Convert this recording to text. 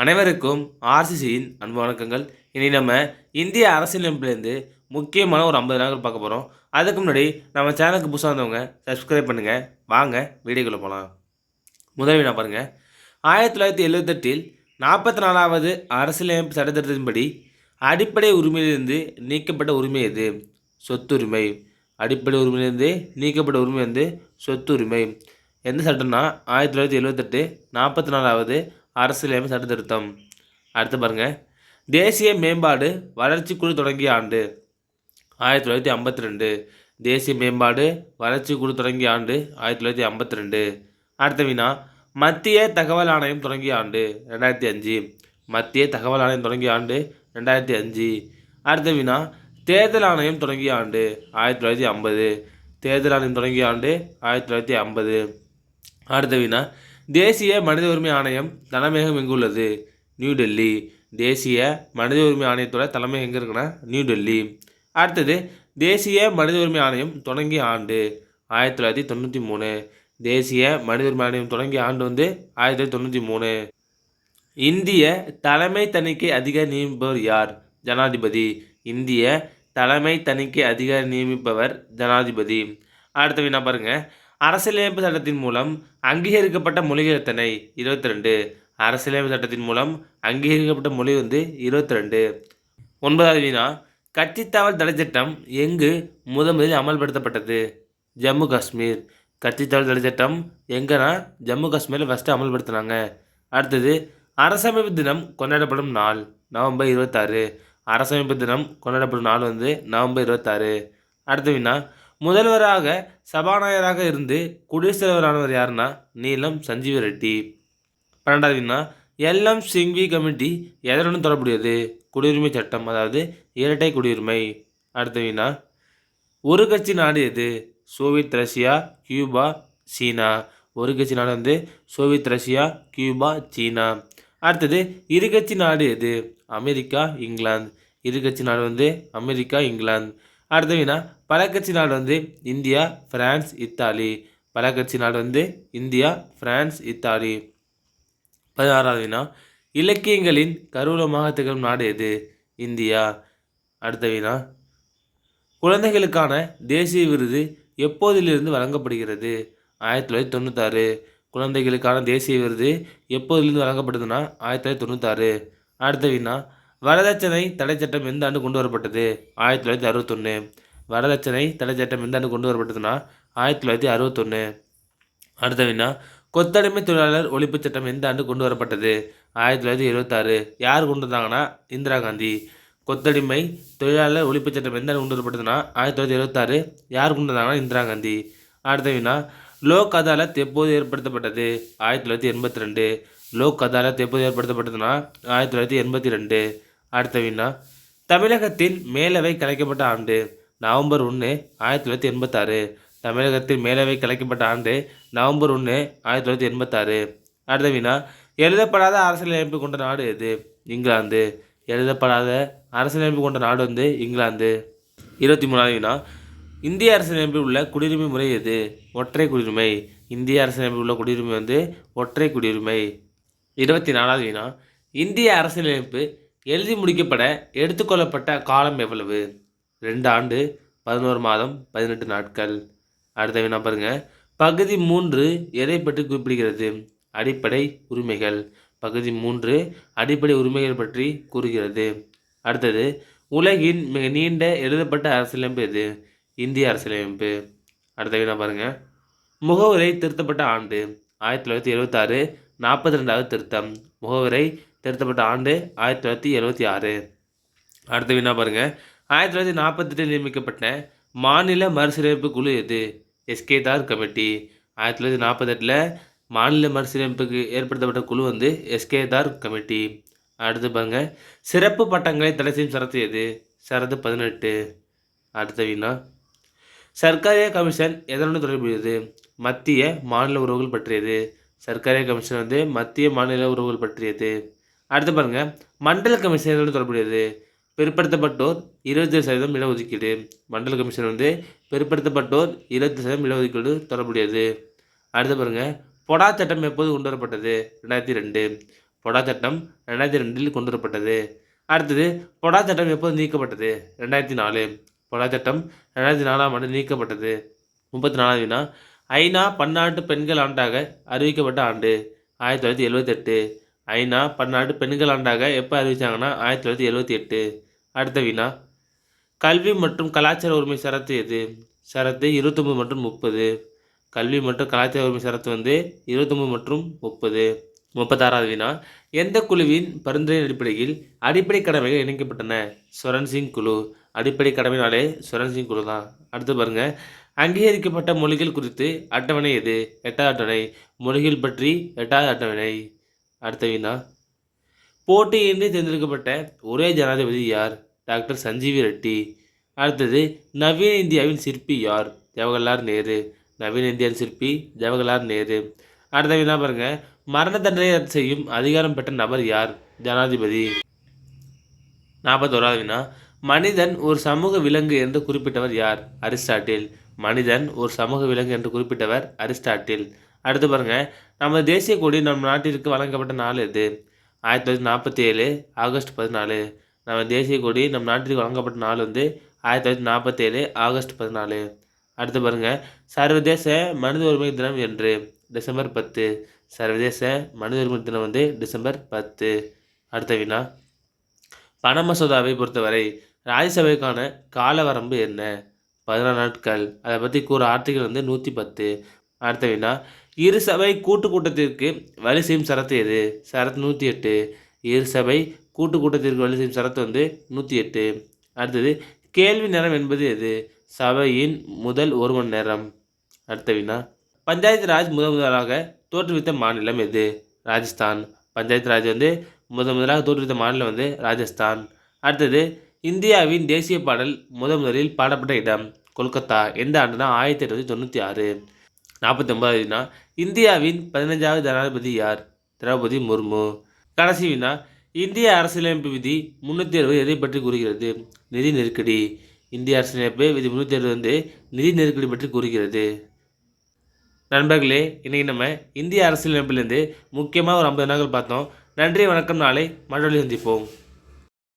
அனைவருக்கும் ஆர்சிசியின் அன்பு வணக்கங்கள். இனி நம்ம இந்திய அரசியலமைப்புலேருந்து முக்கியமான ஒரு ஐம்பது நாட்கள் பார்க்க போகிறோம் அதுக்கு முன்னாடி நம்ம சேனலுக்கு புதுசாக வந்தவங்க சப்ஸ்கிரைப் பண்ணுங்கள் வாங்க வீடியோக்குள்ளே போகலாம் முதல் வினா பாருங்கள் ஆயிரத்தி தொள்ளாயிரத்தி எழுபத்தெட்டில் நாற்பத்தி நாலாவது அரசியலமைப்பு சட்டத்திட்டத்தின்படி அடிப்படை உரிமையிலிருந்து நீக்கப்பட்ட உரிமை எது? சொத்துரிமை. அடிப்படை உரிமையிலிருந்து நீக்கப்பட்ட உரிமை வந்து சொத்துரிமை. எந்த சட்டம்னா ஆயிரத்தி தொள்ளாயிரத்தி எழுபத்தெட்டு நாற்பத்தி நாலாவது அரசியலமைப்பு சட்டத்திருத்தம். அடுத்து பாருங்கள் தேசிய மேம்பாடு வளர்ச்சி குழு தொடங்கிய ஆண்டு. ஆயிரத்தி தொள்ளாயிரத்தி ஐம்பத்தி ரெண்டு. தேசிய மேம்பாடு வளர்ச்சி குழு தொடங்கிய ஆண்டு ஆயிரத்தி தொள்ளாயிரத்தி ஐம்பத்தி ரெண்டு. அடுத்த வினா மத்திய தகவல் ஆணையம் தொடங்கிய ஆண்டு ரெண்டாயிரத்தி அஞ்சு. மத்திய தகவல் ஆணையம் தொடங்கிய ஆண்டு ரெண்டாயிரத்தி அஞ்சு. அடுத்த வினா தேர்தல் ஆணையம் தொடங்கிய ஆண்டு ஆயிரத்தி தொள்ளாயிரத்தி ஐம்பது. தேர்தல் ஆணையம் தொடங்கிய ஆண்டு ஆயிரத்தி தொள்ளாயிரத்தி ஐம்பது. அடுத்த வினா தேசிய மனித உரிமை ஆணையம் தலைமையகம் எங்கு உள்ளது நியூ டெல்லி. தேசிய மனித உரிமை ஆணையத்தோட தலைமை எங்கே இருக்குன்னா நியூ டெல்லி. அடுத்தது தேசிய மனித உரிமை ஆணையம் தொடங்கிய ஆண்டு ஆயிரத்தி தொள்ளாயிரத்தி தொண்ணூற்றி மூணு. தேசிய மனித உரிமை ஆணையம் தொடங்கிய ஆண்டு வந்து ஆயிரத்தி தொள்ளாயிரத்தி தொண்ணூற்றி மூணு. இந்திய தலைமை தணிக்கை அதிகாரி நியமிப்பவர் யார்? ஜனாதிபதி. இந்திய தலைமை தணிக்கை அதிகாரி நியமிப்பவர் ஜனாதிபதி. அடுத்த வினா பாருங்கள் அரசியலமைப்பு சட்டத்தின் மூலம் அங்கீகரிக்கப்பட்ட மொழிகள் எத்தனை இருபத்தி ரெண்டு அரசியலமைப்பு சட்டத்தின் மூலம் அங்கீகரிக்கப்பட்ட மொழி வந்து இருபத்தி ரெண்டு ஒன்பதாவது வினா கட்சித்தாவல் தடை சட்டம் எங்கு முத முதலில் அமல்படுத்தப்பட்டது? ஜம்மு காஷ்மீர். கட்சித்தாவல் தடை சட்டம் எங்கன்னா ஜம்மு காஷ்மீரில் ஃபஸ்ட்டு அமல்படுத்தினாங்க. அடுத்தது அரசமைப்பு தினம் கொண்டாடப்படும் நாள் நவம்பர் இருபத்தாறு. அரசமைப்பு தினம் கொண்டாடப்படும் நாள் வந்து நவம்பர் இருபத்தாறு. அடுத்த வினா முதல்வராக சபாநாயகராக இருந்து குடியரசுத் தலைவரானவர் யாருன்னா நீலம் சஞ்சீவ ரெட்டி பன்னெண்டாவது வினா எல்எம் சிங்வி கமிட்டி எதனுடன் தொடர்புடையது? குடியுரிமை சட்டம் அதாவது இரட்டை குடியுரிமை. அடுத்த வினா ஒரு கட்சி நாடு எது? Soviet Russia Cuba China. ஒரு கட்சி நாடு வந்து சோவியத் ரஷ்யா கியூபா சீனா. அடுத்தது இரு கட்சி நாடு எது? America England. இரு கட்சி நாடு வந்து அமெரிக்கா இங்கிலாந்து. அடுத்த வினா பல நாடு வந்து இந்தியா பிரான்ஸ் இத்தாலி. பழக்கட்சி நாடு வந்து இந்தியா பிரான்ஸ் இத்தாலி. பதினாறாவது வினா இலக்கியங்களின் கருவூலமாக திகழும் நாடு எது? இந்தியா. அடுத்த வினா குழந்தைகளுக்கான தேசிய விருது எப்போதிலிருந்து வழங்கப்படுகிறது? ஆயிரத்தி தொள்ளாயிரத்தி தொண்ணூத்தாறு. குழந்தைகளுக்கான தேசிய விருது எப்போதிலிருந்து வழங்கப்படுதுன்னா ஆயிரத்தி தொள்ளாயிரத்தி தொண்ணூத்தாறு. அடுத்த வினா வரதட்சணை தடை சட்டம் எந்த ஆண்டு கொண்டு வரப்பட்டது? ஆயிரத்தி தொள்ளாயிரத்தி அறுபத்தொன்று வரதட்சணை தடை சட்டம் எந்த ஆண்டு கொண்டு வரப்பட்டதுன்னா ஆயிரத்தி தொள்ளாயிரத்தி அறுபத்தொன்று அடுத்த வினா கொத்தடிமை தொழிலாளர் ஒழிப்புச் சட்டம் எந்த ஆண்டு கொண்டு வரப்பட்டது? ஆயிரத்தி தொள்ளாயிரத்தி இருபத்தாறு. யார் கொண்டு வந்தாங்கன்னா இந்திரா காந்தி. கொத்தடிமை தொழிலாளர் ஒழிப்புச் சட்டம் எந்த ஆண்டு கொண்டு வரப்பட்டதுன்னா ஆயிரத்தி தொள்ளாயிரத்தி இருபத்தாறு. யார் கொண்டு வந்தாங்கன்னா இந்திரா காந்தி. அடுத்த வினா லோக் அதாலத் எப்போது ஏற்படுத்தப்பட்டது? ஆயிரத்தி தொள்ளாயிரத்தி எண்பத்தி ரெண்டு. லோக் அதாலத் எப்போது ஏற்படுத்தப்பட்டதுன்னா ஆயிரத்தி தொள்ளாயிரத்தி எண்பத்தி ரெண்டு. அடுத்த வினா. தமிழகத்தில் மேலவை கலைக்கப்பட்ட ஆண்டு நவம்பர் ஒன்று ஆயிரத்தி தொள்ளாயிரத்தி எண்பத்தாறு. தமிழகத்தில் மேலவை கலைக்கப்பட்ட ஆண்டு நவம்பர் ஒன்று ஆயிரத்தி தொள்ளாயிரத்தி எண்பத்தாறு. அடுத்த வினா. எழுதப்படாத அரசியலமைப்பு கொண்ட நாடு எது? இங்கிலாந்து. எழுதப்படாத அரசியலமைப்பு கொண்ட நாடு வந்து இங்கிலாந்து. இருபத்தி மூணாவது வினா. இந்திய அரசியலமைப்பில் உள்ள குடியுரிமை முறை எது? ஒற்றை குடியுரிமை. இந்திய அரசியலமைப்பில் உள்ள குடியுரிமை வந்து ஒற்றை குடியுரிமை. இருபத்தி நாலாவது வினா. இந்திய அரசியலமைப்பு எழுதி முடிக்கப்பட எடுத்துக்கொள்ளப்பட்ட காலம் எவ்வளவு? ரெண்டு ஆண்டு பதினோரு மாதம் பதினெட்டு நாட்கள். அடுத்த வினா பாருங்க. பகுதி மூன்று எதை பற்றி குறிப்பிடுகிறது? அடிப்படை உரிமைகள். பகுதி மூன்று அடிப்படை உரிமைகள் பற்றி கூறுகிறது. அடுத்தது உலகின் மிக நீண்ட எழுதப்பட்ட அரசியலமைப்பு எது? இந்திய அரசியலமைப்பு. அடுத்த வினா பாருங்க. முகவுரை திருத்தப்பட்ட ஆண்டு ஆயிரத்தி தொள்ளாயிரத்தி எழுபத்தாறு நாற்பத்தி ரெண்டாவது திருத்தம். முகவரை திருத்தப்பட்ட ஆண்டு ஆயிரத்தி தொள்ளாயிரத்தி எழுபத்தி ஆறு. அடுத்த வினா பாருங்கள் ஆயிரத்தி தொள்ளாயிரத்தி நாற்பத்தெட்டில் நியமிக்கப்பட்ட மாநில மறுசீரமைப்பு குழு எது? எஸ்கேதார் கமிட்டி. ஆயிரத்தி தொள்ளாயிரத்தி நாற்பத்தெட்டில் மாநில மறுசீரமைப்புக்கு ஏற்படுத்தப்பட்ட குழு வந்து எஸ்கேதார் கமிட்டி. அடுத்து பாருங்கள் சிறப்பு பட்டங்களை தடை செய்யும் சரத்து எது? சரத்து பதினெட்டு. அடுத்த வினா சர்க்காரிய கமிஷன் எதனுடன் தொடர்புடையது? மத்திய மாநில உறவுகள் பற்றியது. சர்க்காரிய கமிஷன் வந்து மத்திய மாநில உறவுகள் பற்றியது. அடுத்து பாருங்க மண்டல கமிஷன் தொடர்புடையது. பிற்படுத்தப்பட்டோர் இருபத்தி சதவீதம் இடஒதுக்கீடு மண்டல கமிஷன் வந்து பிற்படுத்தப்பட்டோர் இருபத்தி சதவீதம் இடஒதுக்கீடு தொடர்புடையது. அடுத்து பாருங்க பொடா சட்டம் எப்போது கொண்டு வரப்பட்டது? ரெண்டாயிரத்தி ரெண்டு. பொடா சட்டம் ரெண்டாயிரத்தி ரெண்டில் கொண்டு வரப்பட்டது. அடுத்தது பொடா சட்டம் எப்போது நீக்கப்பட்டது? ரெண்டாயிரத்தி நாலு. பொடா சட்டம் ரெண்டாயிரத்தி நாலாம் ஆண்டு நீக்கப்பட்டது. முப்பத்தி நாலாவது வினா ஐநா பன்னாட்டு பெண்கள் ஆண்டாக அறிவிக்கப்பட்ட ஆண்டு ஆயிரத்தி தொள்ளாயிரத்தி எழுபத்தெட்டு ஐநா பன்னாட்டு பெண்கள் ஆண்டாக எப்போ அறிவித்தாங்கன்னா ஆயிரத்தி தொள்ளாயிரத்தி எழுபத்தி எட்டு. அடுத்த வினா. கல்வி மற்றும் கலாச்சார உரிமை சரத்து எது? சரத்து இருபத்தொம்பது மற்றும் முப்பது. கல்வி மற்றும் கலாச்சார உரிமை சரத்து வந்து இருபத்தொம்பது மற்றும் முப்பது. முப்பத்தாறாவது வினா. எந்த குழுவின் பரிந்துரையின் அடிப்படையில் அடிப்படை கடமைகள் இணைக்கப்பட்டன? ஸ்வரன் சிங் குழு. அடிப்படை கடமைனாலே சுரன் சிங் குழு தான் அடுத்து பாருங்கள் அங்கீகரிக்கப்பட்ட மொழிகள் குறித்து அட்டவணை எது? எட்டாவது அட்டவணை. மொழிகள் பற்றி எட்டாவது அட்டவணை. அடுத்த வினா போட்டியின்றி தேர்ந்தெடுக்கப்பட்ட ஒரே ஜனாதிபதி யார்? டாக்டர் சஞ்சீவி ரெட்டி. அடுத்தது நவீன இந்தியாவின் சிற்பி யார்? ஜவஹர்லால் நேரு. நவீன இந்தியாவின் சிற்பி ஜவஹர்லால் நேரு. அடுத்த வினா பாருங்கள் மரண தண்டனை ரத்து செய்யும் அதிகாரம் பெற்ற நபர் யார்? ஜனாதிபதி. நாற்பத்தோராவது வினா மனிதன் ஒரு சமூக விலங்கு என்று குறிப்பிட்டவர் யார்? அரிஸ்டாட்டில். மனிதன் ஒரு சமூக விலங்கு என்று குறிப்பிட்டவர் அரிஸ்டாட்டில். அடுத்து பாருங்க நமது தேசிய கொடி நம் நாட்டிற்கு வழங்கப்பட்ட நாள் எது? ஆயிரத்தி தொள்ளாயிரத்தி நாற்பத்தி ஏழு ஆகஸ்ட் பதினாலு. நம்ம தேசிய கொடி நம் நாட்டிற்கு வழங்கப்பட்ட நாள் வந்து ஆயிரத்தி தொள்ளாயிரத்தி நாற்பத்தேழு ஆகஸ்ட் பதினாலு. அடுத்து பாருங்கள் சர்வதேச மனித உரிமை தினம் என்று டிசம்பர் பத்து. சர்வதேச மனித உரிமை தினம் வந்து டிசம்பர் பத்து. அடுத்த வினா. பண மசோதாவை பொறுத்தவரை ராஜ்யசபைக்கான கால வரம்பு என்ன? பதினாறு நாட்கள். அதை பற்றி கூற ஆர்டிகல் வந்து நூற்றி பத்து. அடுத்த வினா இரு சபை கூட்டு கூட்டத்திற்கு வழி செய்யும் சரத்து எது? சரத்து நூற்றி எட்டு. இரு சபை கூட்டு கூட்டத்திற்கு வழி செய்யும் சரத்து வந்து நூற்றி எட்டு. அடுத்தது கேள்வி நேரம் என்பது எது? சபையின் முதல் ஒரு மணி நேரம். அடுத்த வினா பஞ்சாயத்து ராஜ் முதன் முதலாக தோற்றுவித்த மாநிலம் எது? ராஜஸ்தான். பஞ்சாயத்து ராஜ் வந்து முதன் முதலாக தோற்றுவித்த மாநிலம் வந்து ராஜஸ்தான். அடுத்தது இந்தியாவின் தேசிய பாடல் முதன் முதலில் பாடப்பட்ட இடம் கொல்கத்தா. எந்த ஆண்டுனா ஆயிரத்தி எட்நூற்றி தொண்ணூற்றி ஆறு. நாற்பத்தி ஒன்பதாவதுனா இந்தியாவின் பதினஞ்சாவது ஜனாதிபதி யார்? திரௌபதி முர்மு. கடைசி வினா இந்திய அரசியலமைப்பு விதி முன்னூற்றி அறுபது எதை பற்றி கூறுகிறது? நிதி நெருக்கடி. இந்திய அரசியலமைப்பு விதி முன்னூற்றி அறுபது வந்து நிதி நெருக்கடி பற்றி கூறுகிறது. நண்பர்களே இன்றைக்கி நம்ம இந்திய அரசியலமைப்பிலேருந்து முக்கியமாக ஒரு ஐம்பது நாட்கள் பார்த்தோம். நன்றி வணக்கம் நாளை மறுபடியும் சந்திப்போம்.